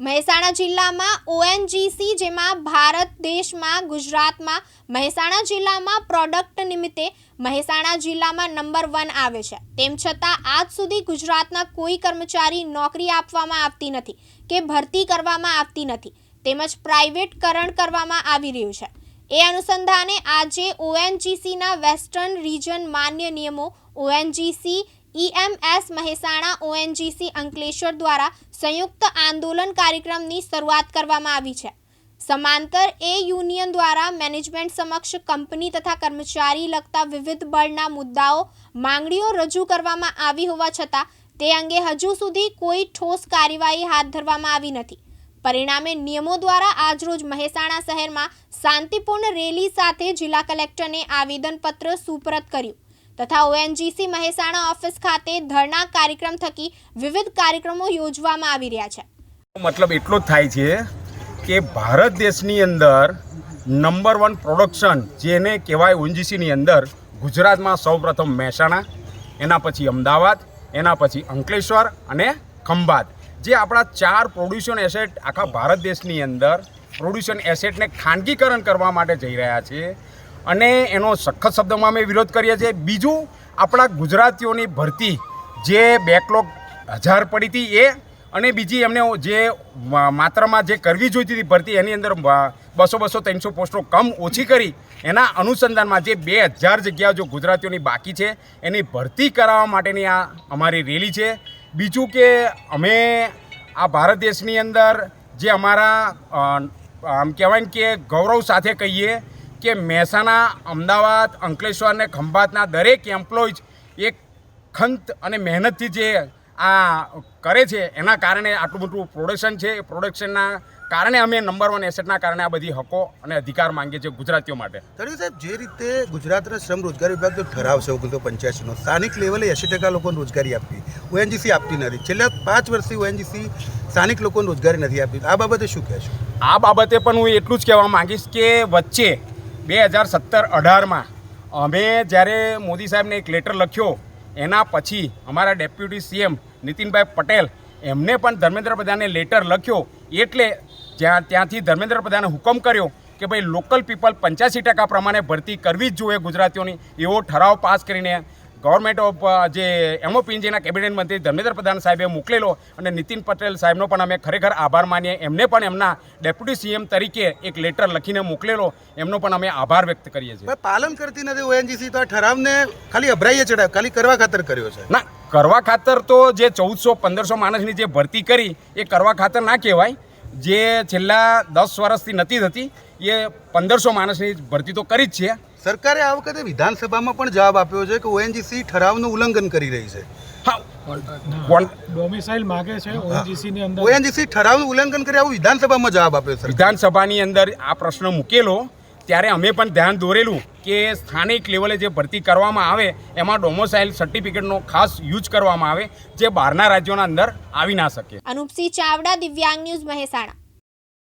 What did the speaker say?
મહેસાણા જિલ્લામાં ઓએનજીસી જેમાં ભારત દેશમાં ગુજરાતમાં મહેસાણા જિલ્લામાં પ્રોડક્ટ નિમિત્તે મહેસાણા જિલ્લામાં નંબર વન આવે છે. તેમ છતાં આજ સુધી ગુજરાતના કોઈ કર્મચારી નોકરી આપવામાં આવતી નથી કે ભરતી કરવામાં આવતી નથી. તેમજ પ્રાઇવેટકરણ કરવામાં આવી રહ્યું છે. એ અનુસંધાને આજે ઓએનજીસીના વેસ્ટર્ન રિજન માન્ય નિયમો ONGC EMS Mehsana ONGC Ankleshwar દ્વારા સંયુક્ત આંદોલન કાર્યક્રમની શરૂઆત કરવામાં આવી છે. સમાંતર એ યુનિયન દ્વારા મેનેજમેન્ટ સમક્ષ કંપની તથા કર્મચારી લગતા વિવિધ બળના મુદ્દાઓ, માંગણીઓ રજૂ કરવામાં આવી હોવા છતાં, તે અંગે હજુ સુધી કોઈ ઠોસ કાર્યવાહી હાથ ધરવામાં આવી નથી. પરિણામે નિયમો દ્વારા આજરોજ મહેસાણા શહેરમાં શાંતિપૂર્ણ રેલી સાથે જિલ્લા કલેક્ટરને આવેદનપત્ર સુપરત કર્યું. તથા ઓએનજીસી મહેસાણા ઓફિસ ખાતે ધરણા કાર્યક્રમ થકી વિવિધ કાર્યક્રમો યોજવામાં આવી રહ્યા છે. મતલબ એટલો જ થાય છે કે ભારત દેશની અંદર નંબર વન પ્રોડક્શન જેને કહેવાય ઓએનજીસીની અંદર ગુજરાતમાં સૌપ્રથમ મહેસાણા, એના પછી અમદાવાદ, એના પછી અંકલેશ્વર અને ખંભાત. જે આપણા ચાર પ્રોડ્યુશન એસેટ આખા ભારત દેશની અંદર પ્રોડ્યુશન એસેટને ખાનગીકરણ કરવા માટે જઈ રહ્યા છે. અને એનો સખત શબ્દમાં અમે વિરોધ કરીએ છીએ. બીજું, આપણા ગુજરાતીઓની ભરતી જે બેકલોગ હજાર પડી હતી એ, અને બીજી એમને જે માત્રામાં જે કરવી જોઈતી હતી ભરતી, એની અંદર બસો બસો ત્રણસો પોસ્ટો કમ ઓછી કરી, એના અનુસંધાનમાં જે બે હજાર જગ્યાઓ જો ગુજરાતીઓની બાકી છે, એની ભરતી કરાવવા માટેની આ અમારી રેલી છે. બીજું કે અમે આ ભારત દેશની અંદર જે અમારા આમ કહેવાય કે ગૌરવ સાથે કહીએ કે મહેસાણા અમદાવાદ અંકલેશ્વર અને ખંભાતના દરેક એમ્પ્લોઈઝ એક ખંત અને મહેનતથી જે આ કરે છે એના કારણે આટલું મોટું પ્રોડક્શન છે. એ પ્રોડક્શનના કારણે અમે નંબર વન એસેટના કારણે આ બધી હકો અને અધિકાર માંગીએ છીએ ગુજરાતીઓ માટે. તળિયું સાહેબ જે રીતે ગુજરાતના શ્રમ રોજગાર વિભાગ જો ઠરાવ છે ઓગણીસો પંચ્યાસીનો સ્થાનિક લેવલે એંસી ટકા લોકોને રોજગારી આપવી. ઓએનજીસી આપતી નથી. છેલ્લા પાંચ વર્ષથી ઓએનજીસી સ્થાનિક લોકોને રોજગારી નથી આપતી આ બાબતે શું કહેશો? આ બાબતે પણ હું એટલું જ કહેવા માંગીશ કે વચ્ચે બે હજાર સત્તર અઢારમાં અમે જ્યારે મોદી સાહેબને એક લેટર લખ્યો, એના પછી અમારા ડેપ્યુટી સીએમ નીતિનભાઈ પટેલ એમને પણ ધર્મેન્દ્ર પ્રધાને લેટર લખ્યો, એટલે જ્યાં ત્યાંથી ધર્મેન્દ્ર પ્રધાને હુકમ કર્યો કે ભાઈ લોકલ પીપલ પંચ્યાસી ટકા પ્રમાણે ભરતી કરવી જ જોઈએ ગુજરાતીઓની, એવો ઠરાવ પાસ કરીને ગવર્મેન્ટ ઓફ અ, જે એમઓપીએનજીના કેબિનેટ મંત્રી ધર્મેન્દ્ર પ્રધાન સાહેબે મોકલેલો અને નીતિન પટેલ સાહેબનો પણ અમે ખરેખર આભાર માનીએ. એમને પણ એમના ડેપ્યુટી સીએમ તરીકે એક લેટર લખીને મોકલેલો. એમનો પણ અમે આભાર વ્યક્ત કરીએ છીએ. પાલન કરતી નથી ઓએનજીસી તો આ ઠરાવને ખાલી અભરાઈએ ચડાવ ખાલી કરવા ખાતર કર્યો છે. ના કરવા ખાતર તો જે ચૌદસો પંદરસો માણસની જે ભરતી કરી એ કરવા ખાતર ના કહેવાય. જે છેલ્લા દસ વર્ષથી નથી થતી એ પંદરસો માણસની ભરતી તો કરી જ છે. સરકારે આ વખતે વિધાનસભામાં પણ જવાબ આપ્યો છે કે ઓએનજીસી ઠરાવનું ઉલ્લંઘન કરી રહી છે. ડોમિસાઇલ માગે છે ઓએનજીસી ની અંદર. ઓએનજીસી ઠરાવનું ઉલ્લંઘન કરી આવું વિધાનસભામાં જવાબ આપ્યો છે. વિધાનસભાની અંદર આ પ્રશ્ન મૂકેલો. ત્યારે અમે પણ ધ્યાન દોરેલું કે સ્થાનિક લેવલે જે ભરતી કરવામાં આવે એમાં ડોમોસાઇલ સર્ટિફિકેટનો ખાસ યુઝ કરવામાં આવે જે બહારના રાજ્યોના અંદર આવી ના શકે. અનુપસિંહ ચાવડા દિવ્યાંગ ન્યૂઝ મહેસાણા.